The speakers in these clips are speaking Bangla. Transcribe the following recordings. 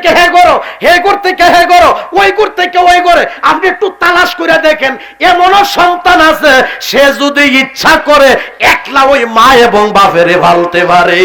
থেকে হে করো হে করতে থেকে হে করো ওই করতে থেকে ওই করে আপনি একটু তালাশ করে দেখেন, এমনও সন্তান আছে, সে যদি ইচ্ছা করে একলা ওই মা এবং বাপেরে ভালতে পারে।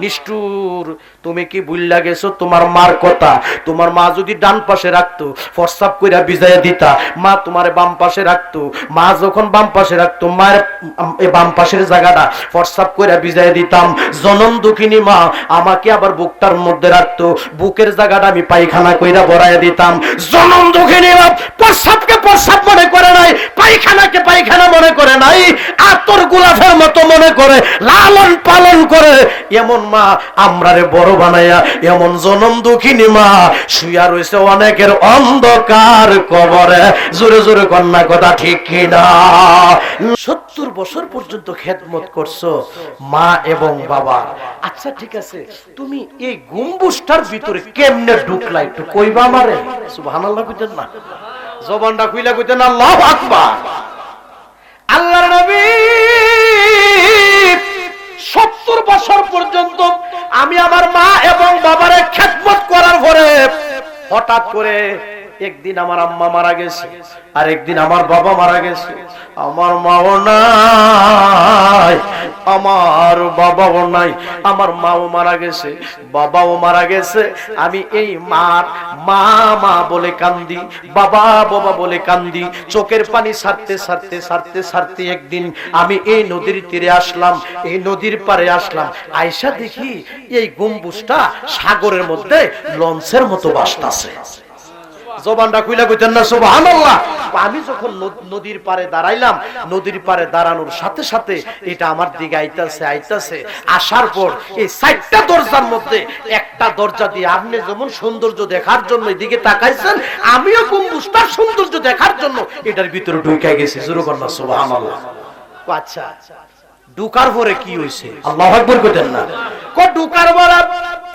নিষ্ঠুর তুমি কি বুঝলা গেছো? তোমার মার কথা। তোমার মা যদি ডান পাশে রাখতো, ফরসাপ কইরা বিজায় দিতা, মা তোমার বাম পাশে রাখতো, মা যখন বাম পাশে রাখতো, মায়ের বাম পাশের জায়গাটা ফরসাপ কইরা বিজায় দিতাম। জনম দুঃখিনী মা, আমাকে আবার বুকটার মধ্যে রাখতো। বুকের জায়গাটা আমি পায়খানা কইরা বড়াইয়া দিতাম। জনম দুঃখিনী মা প্রস্রাবকে প্রস্রাব মনে করে নাই, পায়খানাকে পায়খানা মনে করে নাই, আতর গোলাপের মতো মনে করে, লালন পালন করে। এমন মা, আমরারে বড় বানাইয়া এমন জনম দুঃখিনী মা। শুয়া রয়েছে অনেকের অন্ধকার কবরে। জোরে জোরে কন্যা কথা ঠিক কিনা? সত্তর বছর পর্যন্ত খেদমত করছ মা এবং বাবা। আচ্ছা ঠিক আছে, তুমি এই গম্বুজটার ভিতরে কেমনে ঢুকলা একটু কইবা আমারে? সুবহানাল্লাহ কইতেন না। জবানটা কইলা কইতেন, আল্লাহু আকবার। আল্লাহর নবী বছর পর্যন্ত আমি আমার মা এবং বাবারে খেদমত করার পরে হঠাৎ করে একদিন আমার আম্মা মারা গেছে আর একদিন আমার বাবা মারা গেছে। আমার মাও নাই, আমার বাবাও নাই, আমার মাও মারা গেছে, বাবাও মারা গেছে। আমি এই মার মা মা বলে কান্দি, বাবা বাবা বলে কান্দি, চোখের পানি সারতে সারতে সারতে সারতে একদিন আমি এই নদীর তীরে আসলাম, এই নদীর পারে আসলাম। আয়সা দেখি এই গম্বুজটা সাগরের মধ্যে লঞ্চের মতো বাসতাছে। জবানটা খুইলা কইতেন না সুবহানাল্লাহ। আমি যখন নদীর পারে দাঁড়াইলাম নদীর পারে দাঁড়ানোর সাথে সাথে এটা আমার দিকে আইতাছে আইতাছে। আসার পর এই চারটা দরজার মধ্যে একটা দরজা দিয়ে আপনি যেমন সৌন্দর্য দেখার জন্য এদিকে তাকাইছেন আমিও গম্বুজটার সৌন্দর্য দেখার জন্য এটার ভিতরে ঢুকে গেছি। জোরে কন্যা সুবহানাল্লাহ। আচ্ছা। ঢুকার পরে কি হইছে? আল্লাহু আকবার কইতেন না। কো ঢুকার পরে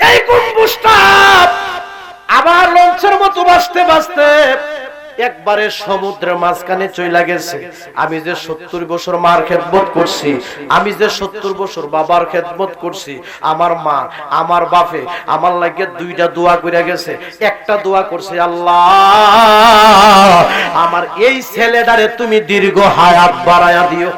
এই গম্বুজটা আবার লঞ্চের মতো বাঁচতে বাঁচতে একবারে সমুদ্রের মাঝখানে চইলা গেছে। আমি যে সত্তর বছর মার খেদমত করছি, আমি যে সত্তর বছর বাবার খেদমত করছি, আমার মা, আমার বাপে আমার লাগে দুইটা দোয়া করে গেছে। একটা দোয়া করছে, আল্লাহ, আমার এই ছেলেটারে তুমি দীর্ঘ হায়াত বাড়ায়া দিও।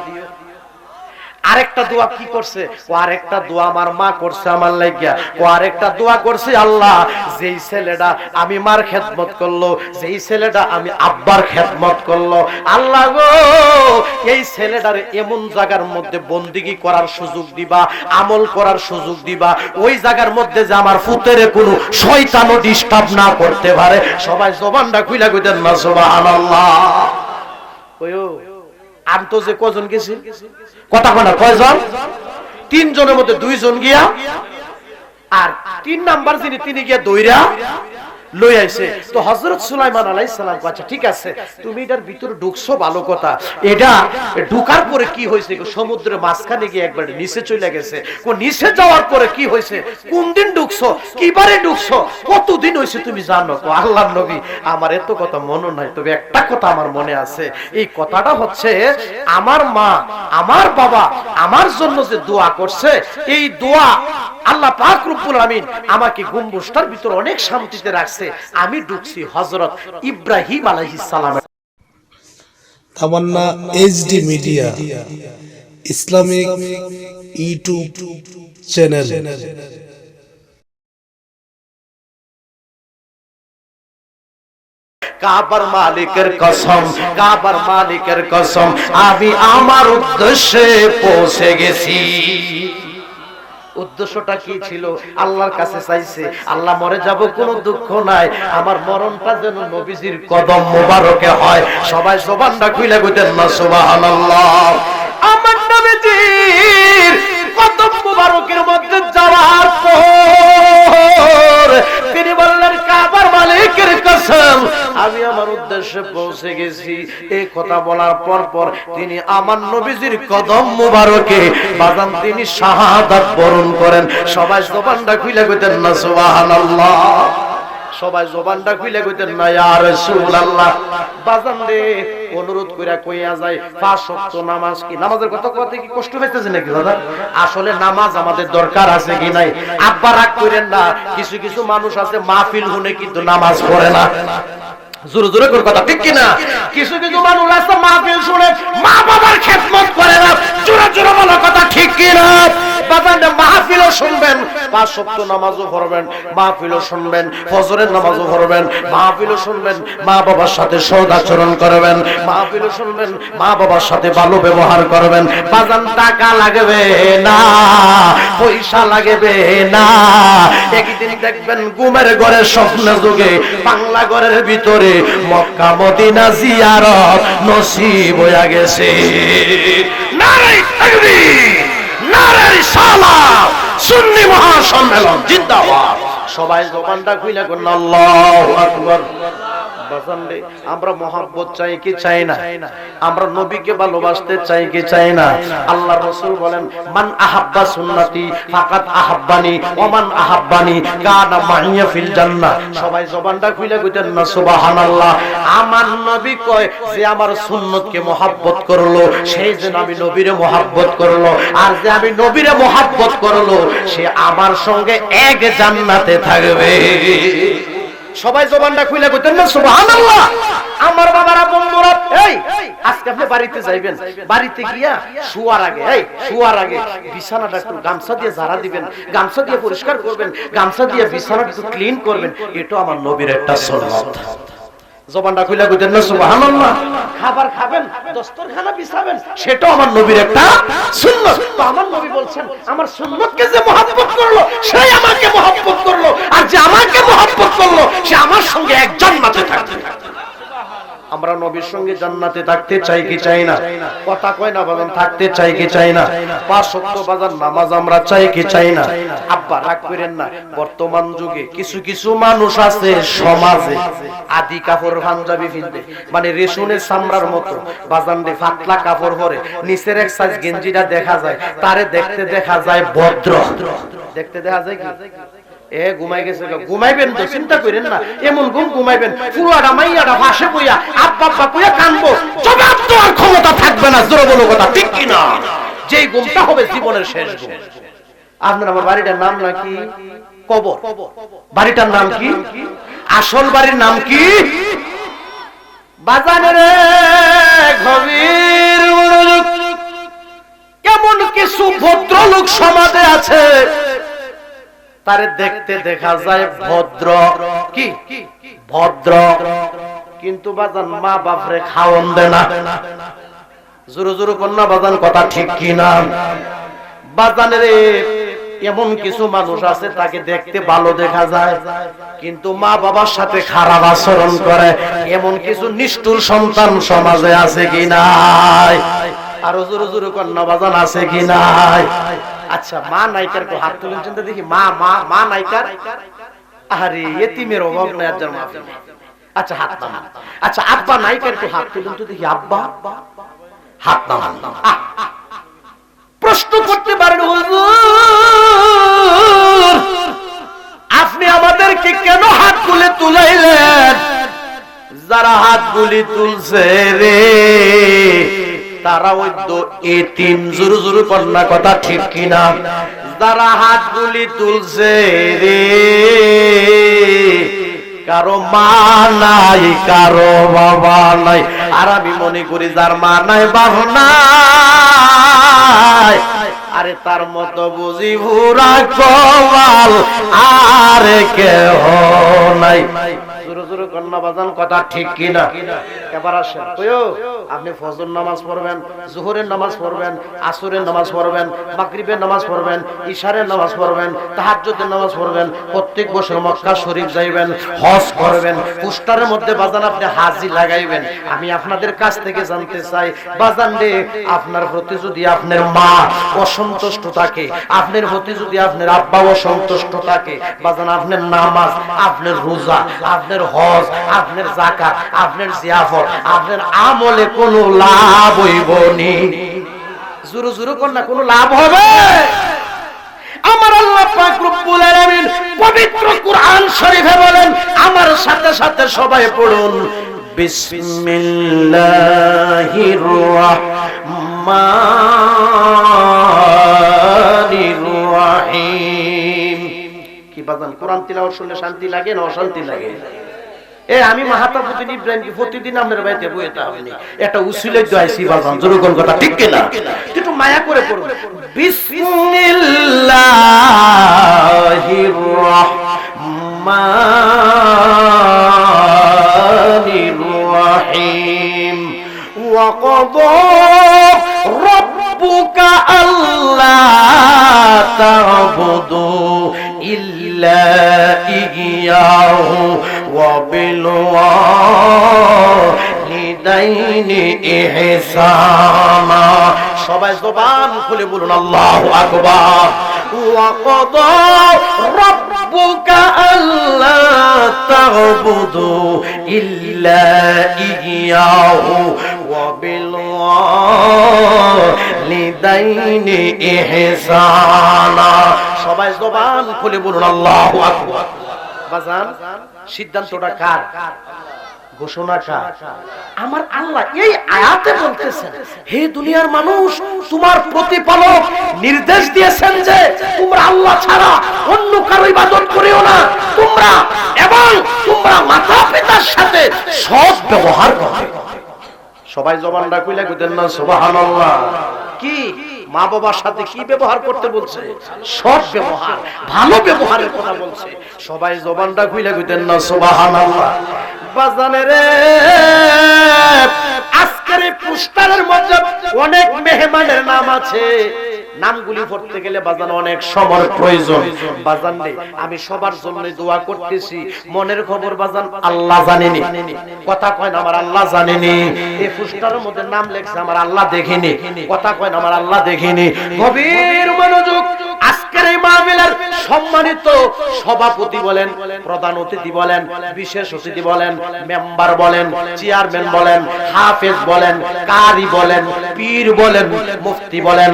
আরেকটা দোয়া কি করছে? ও আরেকটা দোয়া আমার মা করছে আমার লাগিয়া ও আরেকটা দোয়া করছে আল্লাহ, যেই ছেলেটা আমি মার খেদমত করল, যেই ছেলেটা আমি আব্বার খেদমত করল। আল্লাহ গো, এই ছেলেটার এমন জায়গার মধ্যে বন্দিগি করার সুযোগ দিবা, আমল করার সুযোগ দিবা। ওই জায়গার মধ্যে যে আমার ফুতের কোনো শয়তানও ডিস্টার্ব না করতে পারে। সবাই জবানটা খুইলা কইতেন না, সুবহানাল্লাহ। ওয়ো। আমি তো যে কজন গেছি? কথা কনা কয়জন? তিনজনের মধ্যে দুইজন গিয়া, আর তিন নাম্বার যিনি, তিনি গিয়া দইরা লই আইছে। তো হযরত সুলাইমান আচ্ছা ঠিক আছে, তুমি এটার ঢুকছো, ভালো কথা। এটা ঢুকার পরে কি মাঝখানে গিয়ে একবার নিচে চলে গেছে। ও নিচে যাওয়ার পরে কি কোন দিন ঢুকছো? কিবারে ঢুকছো? তুমি জানো আল্লাহর নবী, আমার এত কথা মনে নাই, তবে একটা কথা আমার মনে আছে। এই কথাটা হচ্ছে, আমার মা, আমার বাবা, আমার জন্য যে দোয়া করছে, এই দোয়া আল্লাহ পাক রব্বুল আমিন আমাকে গম্বুজটার ভিতর অনেক শান্তিতে রাখছে। আমি ঢুকছি হযরত ইব্রাহিম আলাইহিস সালাম Tamanna HD media Islamic YouTube channel. কাবার মালিকের কসম কাবার মালিকের কসম আমি আমার উদ্দেশ্যে পৌঁছে গেছি। উদ্দেশ্যটা কি ছিল? আল্লাহর কাছে চাইছে, আল্লাহ মরে যাব, কোনো দুঃখ নাই। আমার মরণটা যেন নবীজির কদম মোবারকে হয়। সবাই সোবানটা খুলে কইতেন না, সুবহানাল্লাহ। আমার নবীজির কদম মোবারকের মধ্যে যাওয়ার পর তিনি বললেন, কাবার মালিকের কসম, আমি আমার উদ্দেশ্যে পৌঁছে গেছি। এই কথা বলার পর পর তিনি আমার নবীজির কদম মুবারকে বাদাম তিনি শাহাদাত বরণ করেন। সবাই জবানটা খুলে কইতেন না, সুবহানাল্লাহ। সবাই জবানটা খুলে কইতেন, না ইয়া রাসূলুল্লাহ। বাজান রে, অনুরোধ কইরা কইয়া যায়, পাঁচ ওয়াক্ত নামাজ কি? নামাজের কথা কথা কি কষ্ট হইতেছে নাকি দাদা? আসলে নামাজ আমাদের দরকার আছে কি নাই? আব্বা রাগ করেন না, কিছু কিছু মানুষ আছে মাহফিল হুনে কিন্তু নামাজ পড়ে না। জোরে জোরে করে কথা ঠিক কিনা? কিছু কিছু মানুষ আছে মাহফিল শুনে মা বাবার খেদমত করে না। জোরে জোরে বলো কথা ঠিক কিনা? বাজান মাহফিলও শুনবেন। পাঁচ সপ্তাহ নামাজও পড়বেন মাহফিলও শুনবেন ফজরের নামাজও পড়বেন মাহফিলও শুনবেন মা বাবার সাথে সদাচরণ করবেন মাহফিলও শুনবেন মা বাবার সাথে ভালো ব্যবহার করবেন। বাজান টাকা লাগবে না পয়সা লাগবে না। একদিন দেখবেন ঘুমের ঘরে স্বপ্ন যুগে বাংলা ঘরের ভিতরে মক্কা মদিনা জিয়ারত নসিব হইয়া গেছে। নারী তাকবীর নারী সালাম সুন্নি মহাসম্মেলন, জিন্দাবাদ। সবাই জবানটা খুইলা করুন, আল্লাহু আকবার। আমরা মহাব্বত চাই কি চাই না? আমরা নবীকে ভালোবাসতে চাই কি চাই না? আল্লাহ রসুল বলেন, মান আহাব্বা ফাকাত আহাব্বানি ওমান আহাব্বানি কানা ফিল জান্নাহ। সবাই জবানটা খুলে কইতেন না, সুবহানাল্লাহ। আমার নবী কয় যে আমার সুন্নতকে মহাব্বত করল, সেই যে আমি নবীরে মহাব্বত করল, আর যে আমি নবীরে মহাব্বত করল, সে আমার সঙ্গে এক জান্নাতে থাকবে। সবাই জবানটা খুলে কইতেন না, সুবহানাল্লাহ। আমার বাবারা, বন্ধুরা, এই, আজকে আপনি বাড়িতে যাইবেন। বাড়িতে গিয়া শুয়ার আগে, এই, শুয়ার আগে বিছানাটা একটু গামছা দিয়ে ঝাড়া দিবেন, গামছা দিয়ে পরিষ্কার করবেন, গামছা দিয়ে বিছানাটা একটু ক্লিন করবেন এটা আমার নবীর একটা সুন্নাত। জবানটা খুলে কইতেন না, সুবহানাল্লাহ। খাবার খাবেন, দস্তরখানা বিছাবেন, সেটাও আমার নবীর একটা সুন্নাত। তো আমার নবী বলছেন, আমার সুন্নতকে যে মহব্বত করল, সেই আমাকে মহব্বত করল, আর যে আমাকে মহব্বত করল, সে আমার সঙ্গে একজন জান্নাতে থাকবে। আমরা নবীর সঙ্গে জান্নাতে থাকতে চাই কি চাই না? কথা কয় না বাজান থাকতে চাই কি চাই না? পাঁচ সত্য বাজান নামাজ আমরা চাই কি চাই না? আব্বা, রাগ করেন না। বর্তমান যুগে কিছু কিছু মানুষ আছে সমাজে আদি কাপড় পাঞ্জাবি ফিনতে মানে রেশনের চামড়ার মতো। বাজান রে ফাতলা কাপড় পরে, নিচের এক সাইজ গেঞ্জিটা দেখা যায়, তারে দেখতে দেখা যায় ভদ্র। দেখতে দেখা যায় কি? এ ঘুমাই গেছে ঘুমাইবেন তো চিন্তা করেন না। এমন ঘুম ঘুমাইবেন। পুরাটা মাইয়াটা ফাঁসে বইয়া আব্বা আব্বা কইয়া কানবো। জবাব দেওয়ার ক্ষমতা থাকবে না জোরে বলো কথা ঠিক কি না? ঘুমটা হবে জীবনের শেষ ঘুম। আপনার আমার বাড়িটার নাম নাকি? কবর। বাড়িটার নাম কি? আসল বাড়ির নাম কি? বাজানের গভীর এমন কিছু ভদ্রলোক সমাজে আছে তারে দেখতে দেখা যায় ভদ্র। কি? ভদ্র। কিন্তু বাজান মা বাপরে খাওয়ন দে না। জোরে জোরে কন্যা বাজান কথা ঠিক কি না বাজানের এমন কিছু মানুষ আছে, তাকে দেখতে ভালো দেখা যায়। কিন্তু মা বাবার সাথে খারাপ আচরণ করে। এমন কিছু নিষ্ঠুর সন্তান সমাজে আছে কি নাই? আরও জোরে জোরে কন্যা বাজান আছে কি নাই? আচ্ছা মা নায়িকার একটু হাত তুলেন চিন্তা দেখি, মা মা মা নায়িকার? আরে এতিমের অভাব নাই আর মাফি আচ্ছা হাত নামান। আচ্ছা আব্বা নায়িকার একটু হাত তুলেন তো দেখি, আব্বা। হাত আহ। প্রশ্ন করতে পারেন, হুজুর, আপনি আমাদেরকে কেন হাত তুলে তুলাইলেন? যারা হাত গুলি তুলছে রে তারা ওই তো এতিম জুরু জুরু কন্যা কথা ঠিক কিনা? যারা হাত গুলি তুলছে রে কারও মা নাই কারও বাবা নাই। আর আমি মনে করি যার মা নাই বাবা নাই। আরে তার মতো বুঝি ভুরা কমাল আর কেহ নাই। জোরে কন্যা বাজান কথা ঠিক কিনা? এবার আসেন। আপনি ফজর নামাজ পড়বেন, জোহরের নামাজ পড়বেন, আসরের নামাজ পড়বেন নামাজ পড়বেন, ইশারের নামাজ পড়বেন নামাজ পড়বেন, প্রত্যেক বছর মক্কা শরীফ যাইবেন, হজ করবেন, পোস্টারের মধ্যে বাজান আপনি হাজি লাগাইবেন। আমি আপনাদের কাছ থেকে জানতে চাই, বাজান রে, আপনার প্রতি যদি আপনার মা অসন্তুষ্ট থাকে, আপনার প্রতি যদি আপনার আব্বা অসন্তুষ্ট থাকে, বাজান আপনার নামাজ, আপনার রোজা, আপনার হজ, আপনার জাকাত আপনার জিয়াফত, আপনার আমলে কোনো লাভ হইব নি। জুরু জুরু কর না কোনো লাভ হবে? আমার আল্লাহ পাক রব্বুল আলামিন বলেন, আমার সাথে সাথে সবাই পড়ুন, বিসমিল্লাহির রহমানির রহিম। কি বাজান, কোরআন তিলাওয়াত শুনলে শান্তি লাগে না অশান্তি লাগে? এ আমি মাহাতা প্রতিদিন ইব্রাহিম প্রতিদিন আপনার বাড়িতে বইতে হবে এটা উসিলে জয়সি বাজান জোর কোন কথা ঠিক কিনা? একটু মায়া করে পড়ুন। বিসমিল্লাহির রাহমানির রাহিম ওয়া কদা রাব্বুকা আল্লা তা'বুদু ইল্লা ইয়াহু وبالوالدين إحسانا সবাই জবান খুলে বলুন আল্লাহ আকবার وقضى ربك ألا تعبدوا إلا إياه وبالوالدين إحسانا সবাই জবান খুলে বলুন আল্লাহ আকবার বাজান সিদ্ধান্তটা কার? ঘোষণা কার? আমার আল্লাহ এই আয়াতে বলতেছেন হে দুনিয়ার মানুষ তোমার প্রতিপালক নির্দেশ দিয়েছেন যে তোমরা আল্লাহ ছাড়া অন্য কারও ইবাদত করিও না। তোমরা এবং তোমরা মাতা পিতার সাথে সৎ ব্যবহার করবে সবাই জবানটা কইলা কইতেন না সুবহানাল্লাহ। কি? মা বাবার সাথে কি ব্যবহার করতে বলছে? সব ব্যবহার, ভালো ব্যবহারের কথা বলছে। সবাই জবানটা কইলা কইতেন না, সুবহানাল্লাহ। রে, আজকের এই পুস্তারের মধ্যে অনেক মেহমানের নাম আছে। নামগুলি পড়তে গেলে বাজান অনেক সময় প্রয়োজন। বাজান নেই আমি সবার জন্য দোয়া করতেছি। মনের খবর বাজান, আল্লাহ জানেনি। কথা কয় না আমার আল্লাহ জানেনি। এই পুস্টারের মধ্যে নাম লেখছে, আমার আল্লাহ দেখিনি। কথা কয় না আমার আল্লাহ দেখিনি। গভীর মনোযোগ, আজকের এই মাহফিলের সম্মানিত সভাপতি বলেন, প্রধান অতিথি বলেন, বিশেষ অতিথি বলেন, মেম্বার বলেন, চেয়ারম্যান বলেন, হাফেজ বলেন, কারি বলেন, পীর বলেন, মুফতি বলেন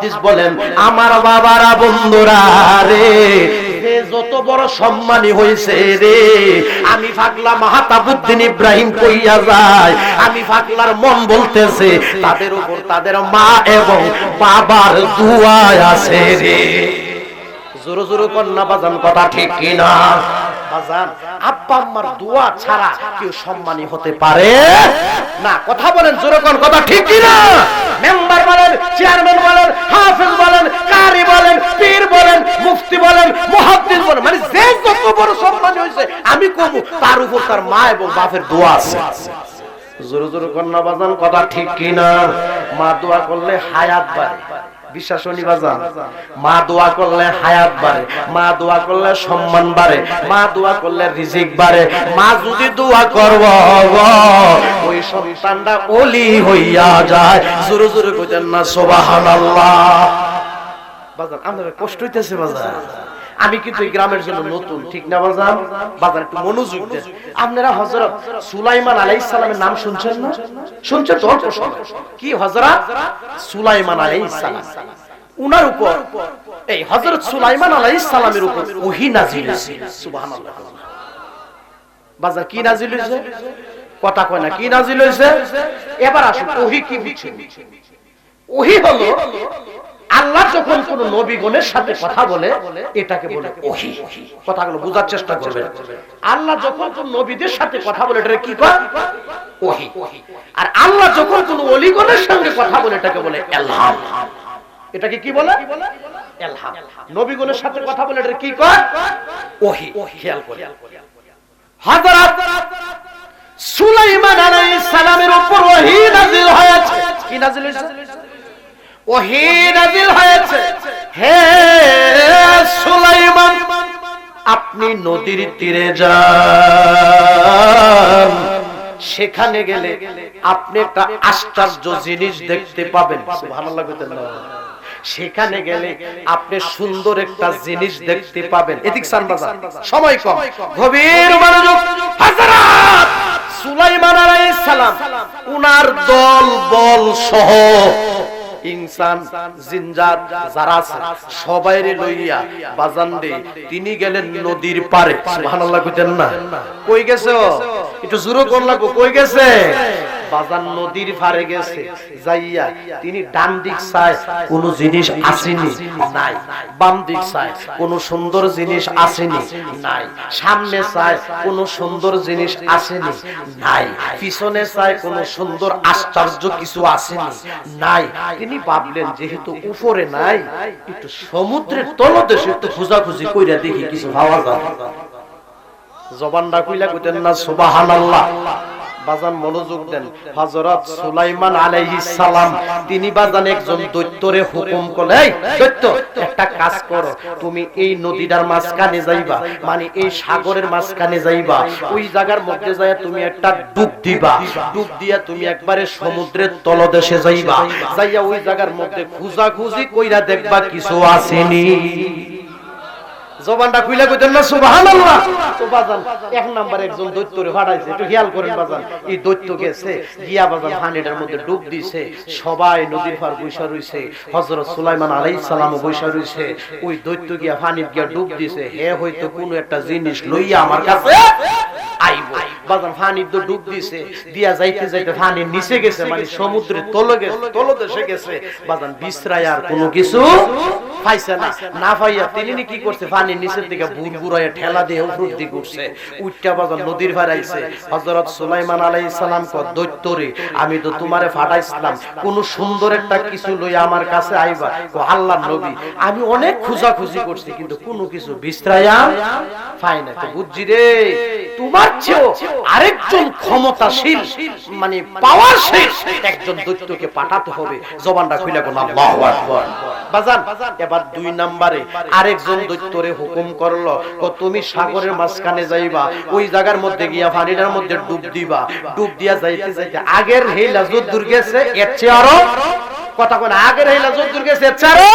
মুহাদ্দিস বলেন, আমার বাবারা, বন্ধুরা রে যত বড় সম্মানী হয়েছে রে, আমি ফাকলা মাহাতাবুদ্দিন ইব্রাহিম কইয়া যায়, আমি ফাকলার মন বলতেছে, তাদের উপর তাদের মা এবং বাবার দুয়ায় আছে রে। জোরো জোরো কন্যা বাজান, কথা ঠিক কিনা? বাজান আব্বা আম্মার দোয়া ছাড়া কেউ সম্মানী হতে পারে? না, কথা বলেন, জোরো কোন কথা, ঠিক কিনা মেম্বার বলেন, চেয়ারম্যান বলেন, হাফেজ বলেন, কারি বলেন, পীর বলেন, মুফতি বলেন, মুহাদ্দিস বলেন মানে যে বড় আমি কমু তার উপর তার মা এবং বাপের দোয়া আছে। জোরে জোরে কন্যা বাজান কথা ঠিক কিনা মা দোয়া করলে হায়াত বাড়ে। বিশ্বাস বাজান? মা দোয়া করলে হায়াত বাড়ে, মা দোয়া করলে সম্মান বাড়ে, মা দোয়া করলে রিজিক বাড়ে। মা যদি দোয়া করব ওই সন্তানটা ওলি হইয়া যায়। জোরে জোরে কইতেন না, সুবহানাল্লাহ। বাজান, আপনাদের কষ্ট হইতেছে, বাজান। আমি কিন্তু এই গ্রামের জন্য নতুন, ঠিক না বাজান বাজান একটু মনোযোগ দেন। আপনারা হযরত সুলাইমান আলাইহিস সালামের নাম শুনছেন না? শুনছেন তো অল্প। কি হযরত? সুলাইমান আলাইহিস সালাম। উনার উপর, এই হযরত সুলাইমান আলাইহিস সালামের উপর ওহী নাযিল হয়েছে। বাজার কি নাযিল হয়েছে? কথা কয় না, কি নাযিল হয়েছে? এবার আসুন, ওহী কি বুঝছেন? ওহী হলো আল্লাহ যখন কোন নবীগণের সাথে কথা বলে এটাকে বলে ওহী। কথাগুলো বোঝার চেষ্টা করবেন। আল্লাহ যখন কোন নবীদের সাথে কথা বলে এটা কি কয়? ওহী। আর আল্লাহ যখন কোন অলিগণের সঙ্গে কথা বলে এটাকে বলে এলহাম। এটাকে কি বলে? এলহাম। নবীগণের সাথে কথা বলে এটা কি কয়? ওহী। খেয়াল করে। হযরত সুলাইমান আলাইহিস সালামের উপর ওহী নাযিল হয়েছে। কি নাযিল হয়েছে? সুলাইমান, আপনি নদীর তীরে যান। সেখানে গেলে আপনি একটা আশ্চর্য জিনিস দেখতে পাবেন। সুবহানাল্লাহ সেখানে গেলে আপনি সুন্দর একটা জিনিস দেখতে পাবেন। এদিক সান সময় কম। গভীর সুলাইমান আলাইহিস সালাম, উনার দল, বল সহ ইনসান, জিনজার যারা আছে সবাইরে লইয়া বাজান দে। তিনি গেলেন নদীর পারে সুবহানাল্লাহ কইতেন না। কই গেছে? একটু জোরে কোন লাগো কই গেছে? বাজান নদীর পারে গেছে, যাইয়া তিনি ডান দিক চায়, কোন জিনিস আসেনি, নাই। বাম দিক চায়, কোন সুন্দর জিনিস আসেনি, নাই। সামনে চায়, কোন সুন্দর জিনিস আসেনি, নাই। পিছনে চায়, কোন সুন্দর আশ্চর্য কিছু আসেনি, নাই। তিনি ভাবলেন, যেহেতু উপরে নাই, একটু সমুদ্রের তলদেশে একটু খোঁজাখুঁজি কইরা দেখি কিছু ভাবা যায়। জবানটা কইলা কইতেন না, সুবহানাল্লাহ। বাজান মনোযোগ দেন। হযরত সুলাইমান আলাইহিস সালাম, তিনি বাজান একজন দৈত্যরে হুকুম করলে এই দৈত্য, একটা কাজ করো, তুমি এই নদীটার মাঝখানে যাইবা মানে এই সাগরের মাঝখানে যাইবা, ওই জায়গার মধ্যে যায় তুমি একটা ডুব দিবা, ডুব দিয়া তুমি একবারে সমুদ্রের তলদেশে যাইবা, যাইয়া ওই জায়গার মধ্যে খুঁজাখুঁজি কইরা দেখবা কিছু আসেনি। জবানটা খুইলা কইতেন না, সুবহানাল্লাহ। তো বাজান, এক নাম্বার একজন দৈত্যরে ভাড়াইছে একটু খেয়াল করেন বাজান, এই দৈত্য গেছে, গিয়া বাজান পানিটার মধ্যে ডুব দিছে, সবাই নদীর পার বইসা রইছে, হযরত সুলাইমান আলাইহিস সালাম বৈশা রইছে, ওই দৈত্য গিয়া পানির গিয়া ডুব দিছে, হে হয়তো কোনো একটা জিনিস লইয়া আমার কাছে বাজান পানির তো ডুব দিছে, দিয়া যাইতে যাইতে পানির নিচে গেছে মানে সমুদ্রের তলে গেছে, তলদেশে গেছে বাজান বিশ্রায় আর কোনো কিছু পাইছে না। না পাইয়া তিনি কি করছে নিচের দিকে বুড় বুড়াইয়া ঠেলা দিয়ে উঠটা বাজার নদীর হযরত সুলাইমান আলাইহিস সালাম কো দৈত্যরে, আমি তো তোমারে ফাটাইছিলাম, কোন সুন্দর একটা কিছু লই আমার কাছে আইবা। কো আল্লাহর নবী, আমি অনেক খোঁজাখুঁজি করছি, কিন্তু কোনো কিছু বিশ্রায়া পাই না তো বুঝছি রে, তোমার চেয়েও আরেকজন ক্ষমতাশীল মানে পাওয়ারশীল একজন দৈত্যকে পাঠাতে হবে। জবানটা খুলে কোন, আল্লাহু আকবার। বাজান, এবার দুই নম্বরে আরেকজন দৈত্যরে হুকুম করল ও তুমি সাগরের মাঝখানে যাইবা, ওই জায়গার মধ্যে গিয়া পানিটার মধ্যে ডুব দিবা। ডুব দিয়া যাইতে যাইতে আগের হেলা যদ্দুর গেছে, এর চেয়ে আরও, কথা কোন আগের হেলা যদ্দুর গেছে, এর চেয়ে আরও।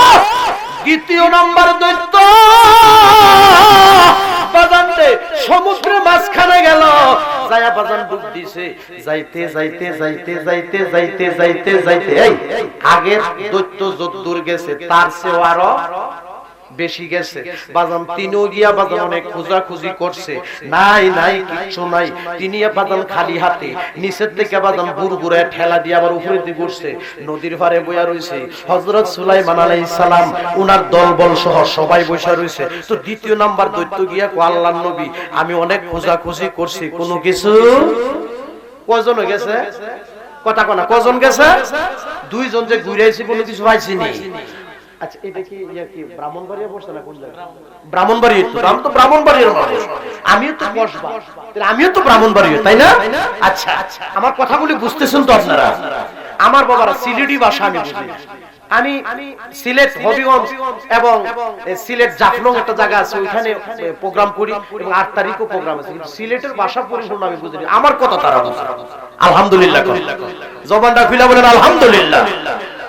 দ্বিতীয় নম্বর দৈত্য। সমুদ্রের মাঝখানে গেল যায়া বাজান ডুব দিছে। যাইতে যাইতে যাইতে যাইতে যাইতে যাইতে যাইতে, এই আগের দৈত্য যদ্দুর গেছে, তার চেয়ে আরও বেশি গেছে। বাজান তিনিও গিয়া বাজান অনেক খোঁজাখুঁজি করছে। নাই নাই কিচ্ছু নাই তিনি বাজান খালি হাতে নিচের থেকে বাজান বুড় বুড়ে ঠেলা দিয়ে আবার উপরের দিকে উঠছে। নদীর পারে বইয়া রয়েছে হজরত সুলাইমান আলাইহিস সালাম উনার দলবল সহ সবাই বসে রয়েছে তো দ্বিতীয় নাম্বার দৈত্য গিয়া কো আল্লাহর নবী আমি অনেক খোঁজাখুঁজি করছি। কোনো কিছু? কজন গেছে? কথা কনা কজন গেছে? দুইজন যে ঘুরে আইছি কোনো কিছু পাইছি নি। আচ্ছা এটা কি ইয়া কি ব্রাহ্মণবাড়িয়া বসছে না কোন জায়গায়? ব্রাহ্মণবাড়ি তো আমি তো ব্রাহ্মণবাড়িয়ার মানুষ। আমিও তো বসবা তাহলে আমিও তো ব্রাহ্মণবাড়িয়া তাই না? আচ্ছা আমার কথাগুলি বুঝতেছেন তো আপনারা? আমার বাবারা সিলেটি ভাষা আমি বুঝি। আমি সিলেট হবিগঞ্জ এবং সিলেট জাফলং একটা জায়গা আছে ওইখানে প্রোগ্রাম করি এবং আট তারিখও প্রোগ্রাম আছে। কিন্তু সিলেটের ভাষা পরিপূর্ণ আমি বুঝি আমার কথা তারা বুঝে। আলহামদুলিল্লাহ জবানটা খুলে বলেন আলহামদুলিল্লাহ।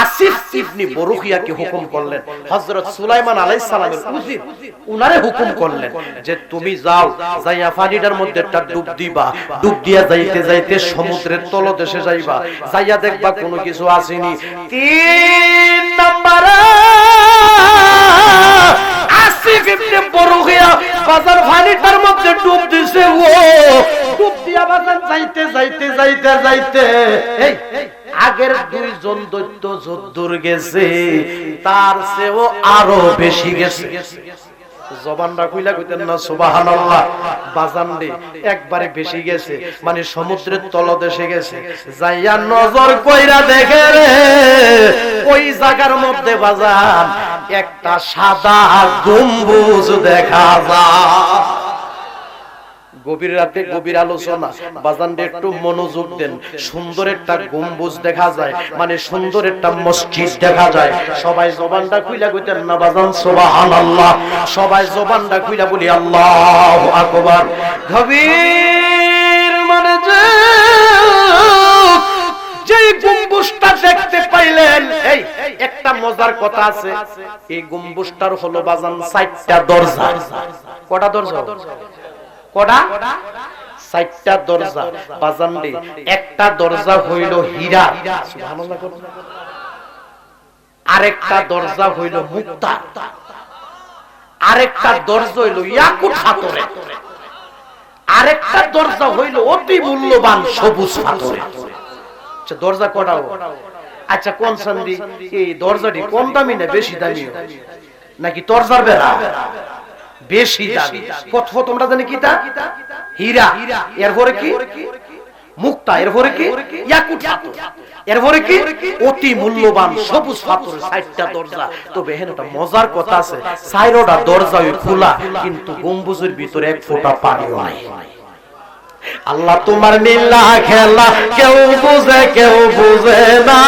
আসিফ ইবনে বরুখিয়াকে হুকুম করলেন। হযরত সুলাইমান আলাইহিস সালামের উজির উনারে হুকুম করলেন যে তুমি যাও যাইয়া পানিটার মধ্যে একটা ডুব দিবা ডুব দিয়া যাইতে যাইতে সমুদ্রের তলদেশে যাইবা যাইয়া দেখবা কোনো কিছু আসেনি। তিন নম্বরে। আসিফ ইবনে বরুখিয়া বাজার পানিটার মধ্যে ডুব দিছে। ও ডুব দিয়া বাজার যাইতে যাইতে যাইতে যাইতে। এই আগের দুইজন দৈত্য যদ্দুর গেছে, তার চেয়েও আরও বেশি গেছে মানে সমুদ্রের তলদেশে গেছে। যাইয়া নজর কইরা দেখে রে, ওই জায়গার মধ্যে বাজান, একটা সাদা গম্বুজ দেখা যায়। গভীর রাতে গভীর আলোচনা। বাজানটা একটু মনোযোগ দেন। সুন্দর একটা গম্বুজ দেখা যায়। মানে সুন্দর একটা মসজিদ দেখা যায়। সবাই জবানটা খুইলা কইতেন না বাজান সুবহানাল্লাহ। সবাই জবানটা খুইলা বলি, আল্লাহু আকবার। গভীর মানে যে যে গম্বুজ গম্বুজটা দেখতে পাইলেন, এই একটা মজার কথা আছে। এই গম্বুজটার হলো বাজান চারটা দরজা। কটা দরজা? কটা? চারটা দরজা বাজান একটা দরজা হইল হীরা। আরেকটা দরজা হইল মুক্তা। আরেকটা দরজা হইল ইয়াকুত হাতরে আরেকটা দরজা হইল অতি মূল্যবান সবুজ পাথরে আচ্ছা দরজা কটা আচ্ছা কোন সন্ধি এই দরজাটি কম দামি না বেশি দামি নাকি দরজার বেড়া। বেশি দামি। কত তোমরা জানি কি তা? হীরা। এরপরে কি? মুক্তা। এরপরে কি? ইয়াকুত পাথর। এরপরে কি? অতি মূল্যবান সবুজ পাথর সাতটা দরজা। তো বেহেন একটা মজার কথা আছে। সাইরোটা দরজা খোলা কিন্তু গম্বুজের ভিতরে এক ফোঁটা পানিও নাই। আল্লাহ তোমার নীলা খেলা কেউ বুঝে কেউ বুঝে না।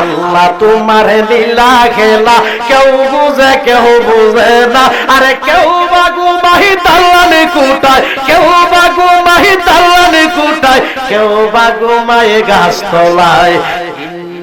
আল্লাহ তোমার নীলা খেলা কেউ বুঝে কেউ বুঝে না। আরে কেউ বাগু মাহি তাল্লানি কুটায় কেউ বাগু মাহি তাল্লানি কুটায় কেউ বাগু মায়ে গাছ তলায়।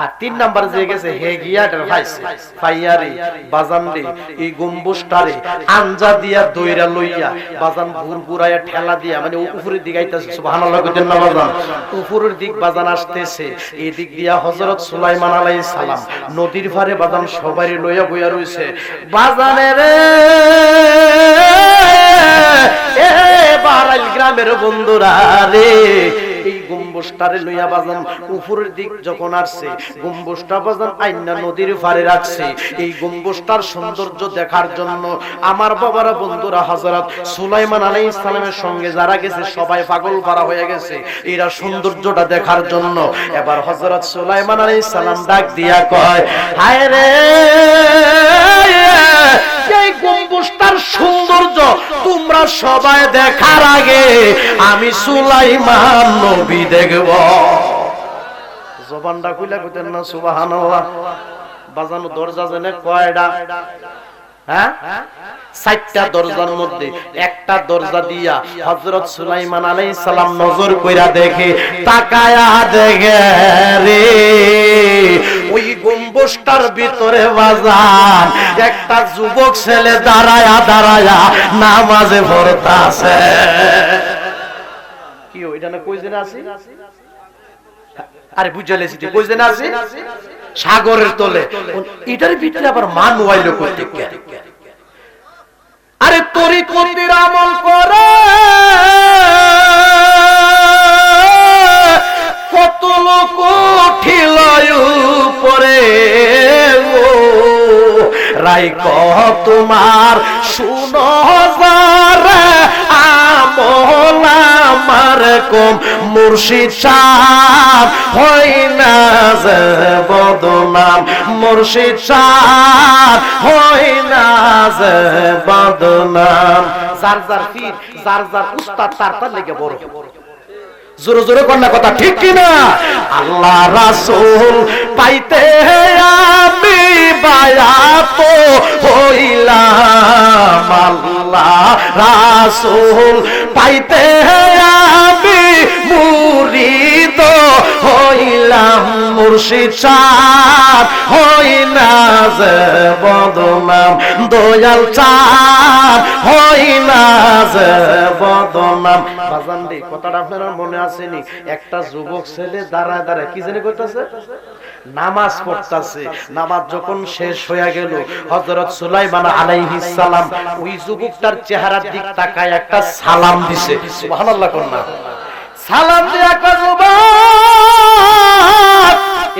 আর তিন নাম্বার যে গেছে, হে গিয়াটার ভাইছে ফাইয়ারে বাজান এই আঞ্জা দিয়া দইরা লইয়া, বাজান ভুর ভুরাইয়া ঠেলা দিয়া মানে উপরের দিকে আইতাছে, সুবহানাল্লাহ কইতেন না বাজান? উপরের দিক বাজান আসতেছে, এই দিক দিয়া হযরত সুলাইমান আলাইহিস সালাম, নদীর পারে বাজান সবারই লইয়া বইয়া রইছে, বাজানে রে এ, বারাইল গ্রামের বন্ধুরা রে, এই গম্বুজটারে লইয়া বাজান উপরের দিক যখন আসছে, গম্বুজটা বাজান আইনা নদীর পারে রাখছে। এই গম্বুজটার সৌন্দর্য দেখার জন্য আমার বাবারা বন্ধুরা, হযরত সুলাইমান আলাইহিস সালামের সঙ্গে যারা গেছে, সবাই পাগল পারা হয়ে গেছে। এরা সৌন্দর্যটা দেখার জন্য এবার হযরত সুলাইমান আলাইহিস সালাম ডাক দিয়া কয়, হায় রে এই গম্বুজটার সৌন্দর্য তোমরা সবাই দেখার আগে আমি সুলাইমান নবী দেখব। জবানটা কইলা কইতেন না, সুবহানাল্লাহ। বাজানো দরজা জেনে কয়টা হ্যাঁ? একটা যুবক ছেলে দাঁড়ায়া দাঁড়ায়া নামাজে পড়তাছে। কি ওইটা না কই আছি আরে বুঝে লেছি তুই কই আছি সাগরের তলে। এটার ভিতরে আবার মান ওয়াইলো করতে আরে তরি কতির আমল করে। কত লোক উঠিল পরে রাই কহ তোমার শুনো আমার কম মুর্শিদ শাহ হই না যে বদনাম মুর্শিদ হই না যে বদনাম। পীর উস্তাদ, তার তার লেগে বড়। জোরে জোরে কন্যা কথা ঠিক কিনা? আল্লাহ রাসূল পাইতে আমি বায়াত হইলাম। আল্লাহ রাসূল পাইতে আমি মুরিদ হইলাম মুর্শিদ হই না বদনাম, দয়াল চাঁদ। হই না বদনাম। বাজান দি কথাটা আপনার মনে আসেনি? একটা যুবক ছেলে দাঁড়ায় দাঁড়ায়, কি করতেছে? নামাজ পড়তাছে। নামাজ যখন শেষ হয়ে গেল, হযরত সুলাইমান আলাইহিস সালাম ওই যুবকটার চেহারার দিক তাকায় একটা সালাম দিছে। সুবহানাল্লাহ কন্যা। সালাম দিয়ে একটা যুবক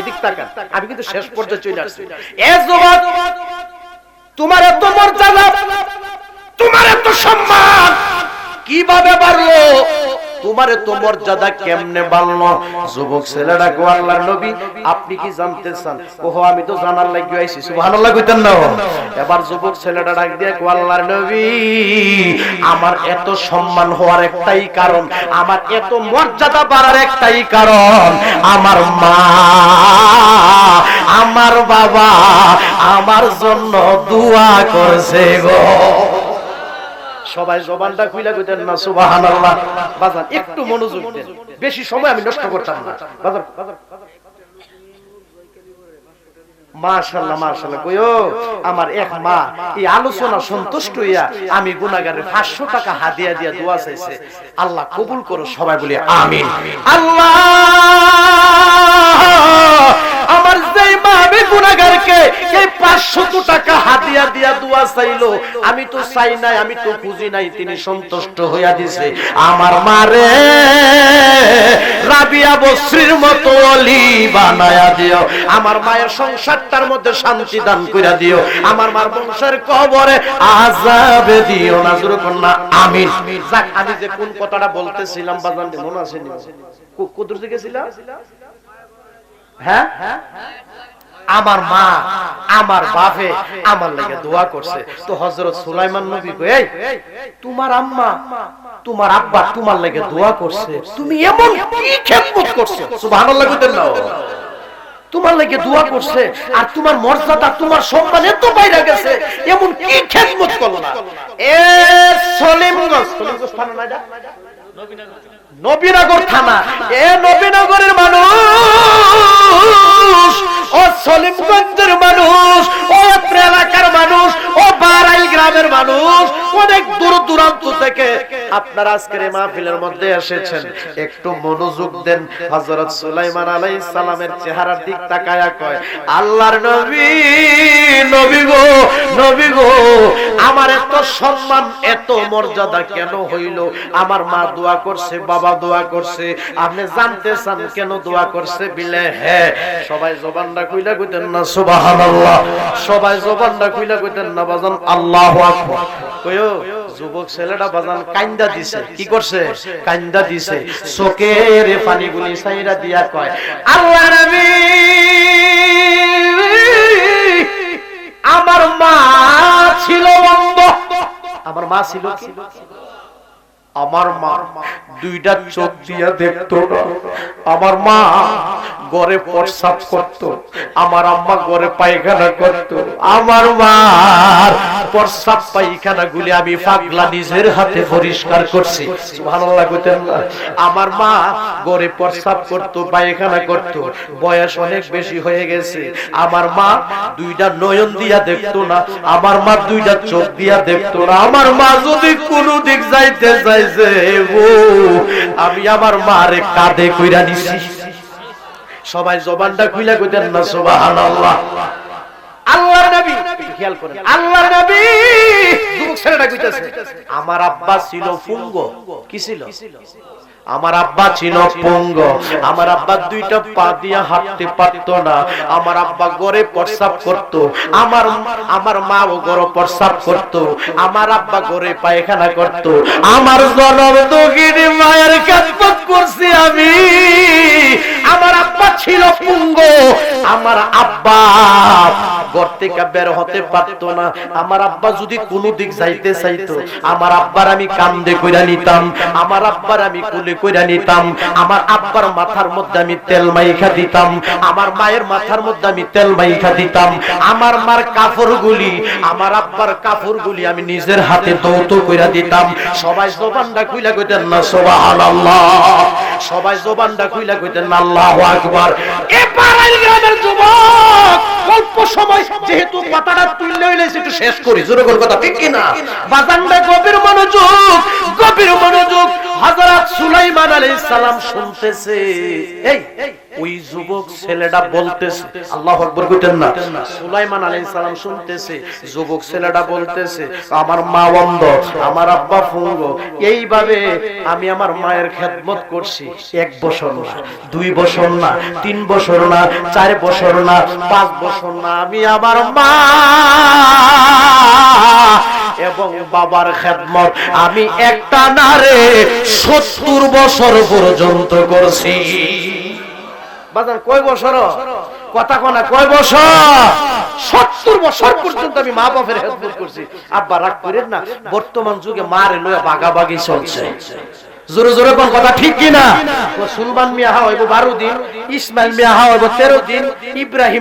এদিক তাকান আমি কিন্তু শেষ পর্যায়ে চলে আসছি। এ তোমার এত মর্যাদা তোমার এত সম্মান কীভাবে বাড়লো? তোমারে তো মর্যাদা কেমনে বাড়লো? যুবক ছেলেরা গো, আল্লাহর নবী, আপনি কি জানতে চান ওহো, আমি তো জানার লাগি আইছি, সুবহানাল্লাহ কইতেন না। এবার যুবক ছেলেটা ডাক দিয়ে গো, আল্লাহর নবী, আমার এত সম্মান হওয়ার একটাই কারণ, আমার এত মর্যাদা বাড়ার একটাই কারণ, আমার মা, আমার বাবা, আমার জন্য দোয়া করছে গো। সবাই জবানটা খুইলা কইতেন না, সুবহানাল্লাহ। বাজান, একটু মনোযোগ দেন। বেশি সময় আমি নষ্ট করতাম না। কইও, আমার এক মা, এই আলোচনা সন্তুষ্ট হইয়া আমি গুনাহগারের 500 টাকা হাদিয়া দিয়া দোয়া চাইছে। আল্লাহ কবুল করো সবাই বলি, আমিন। আল্লাহ! আমার যেই মা আমি গুনাহগারকে এই 500 টাকা হাদিয়া দিয়া দোয়া চাইলো, আমি তো চাই নাই, আমি তো খুঁজি নাই, তিনি সন্তুষ্ট হইয়া দিছে। আমার মারে রাবিয়া বসরির মতো অলি বানায়া দিও। আমার মায়ের সংসারটার মধ্যে শান্তি দান দিও। আমার মার বংশের কবরে আযাবে দিও না জোরে কোন না আমিন। যাক, আমি যে কোন কথাটা বলতেছিলাম, বাজান মনে হ্যাঁ? আমার মা, আমার বাপে আমার লাগে দোয়া করছে। তো হযরত সুলাইমান নবী এই, তোমার আম্মা, তোমার আব্বা তোমার লাগে দোয়া করছে। তুমি এমন কি খেদমত করছ? সুবহানাল্লাহ কইতেন না তোমার লাগে দোয়া করছে আর তোমার মর্যাদা, তোমার সম্মান এত বাইরে গেছে। এমন কি খেদমত করল না? এ সলিমগঞ্জ সলিমগঞ্জ থানা না এটা? নবীনগর থানা। এ নবীনগরের মানুষ ও সলিমগঞ্জের মানুষ ও এলাকার মানুষ ও বারাইল গ্রামের মানুষ অনেক দূর দূরান্ত থেকে আপনারা আজকের এই মাহফিলের মধ্যে এসেছেন। একটু মনোযোগ দেন, হযরত সুলাইমান আলাইহিস সালামের চেহারার দিক তাকায়া কয়, আল্লাহর নবী নবী গো নবী গো, আমার এত সম্মান, এত মর্যাদা কেন হইল? আমার মা দোয়া করছে, বাবা দোয়া করছে, আপনি জানতে চান কেন দোয়া করছে? বিলে হ্যাঁ সবাই জবানটা কইলা কইতেন না, সুবহানাল্লাহ, সবাই জবানটা কইলা কইতেন না, বাজান আল্লাহু আকবার। কইও যুবক ছেলেটা বাজান কান্দা দিছে। কি করছে? কান্দা দিছে। চোখের পানি গুলি সাইরা দিয়া কয় আল্লাহ আমার মা ছিল অন্ধ। আমার মা ছিল আমার মা দুইটা চোখ দিয়া দেখতো না। আমার মা গড়ে প্রসাব করত, আমার আম্মা গড়ে পায়খানা করত। আমার মার প্রসাব পায়খানা গুলি আমি পাগলা নিজের হাতে পরিষ্কার করছি। সুবহানাল্লাহ কইতেন না। আমার মা গড়ে প্রসাব করত, পায়খানা করত। বয়স অনেক বেশি হয়ে গেছে। আমার মা দুইটা নয়ন দিয়া দেখতো না। আমার মা দুইটা চোখ দিয়া দেখতো না। আমার মা যদি কোনো দিক যাইতে চাইছে গো আমি আমার মার কাঁধে কইরা নিছি। সবাই জবানটা খুইলা কইতেন না সুবহানাল্লাহ। আল্লাহর নবী। খেয়াল করেন, আল্লাহর নবী যুবক ছেলেটা কইতাছে, আমার আব্বা ছিল ফুঙ্গ কি ছিল? আমার আব্বা ছিল পঙ্গ। আমার আব্বা দুইটা পা দিয়া হাঁটতে পারত না। আমার আব্বা গড়ে প্রস্রাব করত। আমার আমার মা ও গড়ে প্রস্রাব করত। আমার আব্বা গড়ে পায়খানা করত। আমার জনম দগিনী মায়ের খেদমত করছি আমি। আমার আব্বা ছিল পুঙ্গ। আমার আব্বা ঘর থেকে বের হতে পারতো না। আমার আব্বা যদি কোনো দিক যাইতে চাইতো, আমার আব্বার আমি কান্দে কইরা নিতাম, আমার আব্বার আমি কুলে কইরা নিতাম, আমার আব্বার মাথার মধ্যে আমি তেল মাইখা দিতাম, আমার মায়ের মাথার মধ্যে আমি তেল মাইখা দিতাম। আমার মার কাপড়গুলি আমার আব্বার কাপড়গুলি আমি নিজের হাতে দৌত কইরা দিতাম। সবাই জবানটা খুইলা কইতেন না, সুবহানাল্লাহ। সবাই জবানটা খুইলা কইতেন আল্লাহু আকবার। এ পাড়াইল গ্রামের যুবক, অল্প সময় যেহেতু কথাটা তুললে হইলে একটু শেষ করি। জোরে কোন কথা ঠিক কি না বাজানটা গভীর মনোযোগ গভীর মনোযোগ। হযরত সুলাইমান আলাইহিস সালাম শুনতেছে। এই। ওই যুবক ছেলেটা বলতেছে আল্লাহু আকবার কইতেন না সুলাইমান আলাইহিস সালাম শুনতেছে যুবক ছেলেটা বলতেছে আমার মা অন্ধ আমার আব্বা ফুঙ্গ এইভাবে আমি আমার মায়ের খেদমত করছি এক বছর না দুই বছর না তিন বছর না চার বছর না পাঁচ বছর না আমি আমার মা এবং বাবার খেদমত আমি একটা নারে সত্তর বছর পর্যন্ত করছি। বাজান কয় বছর? কথা কনা কয় বছর? সত্তর বছর পর্যন্ত আমি মা বাপের হেল্প করছি। আব্বা, রাগ করেন না, বর্তমান যুগে মারে লয়ে বাগাবাগি চলছে। জোরে জোরে কোন কথা ঠিক কিনা? সুলমান মিয়া হইব বারো দিন, ইসমাইল মিয়া হইব তেরো দিন, ইব্রাহিম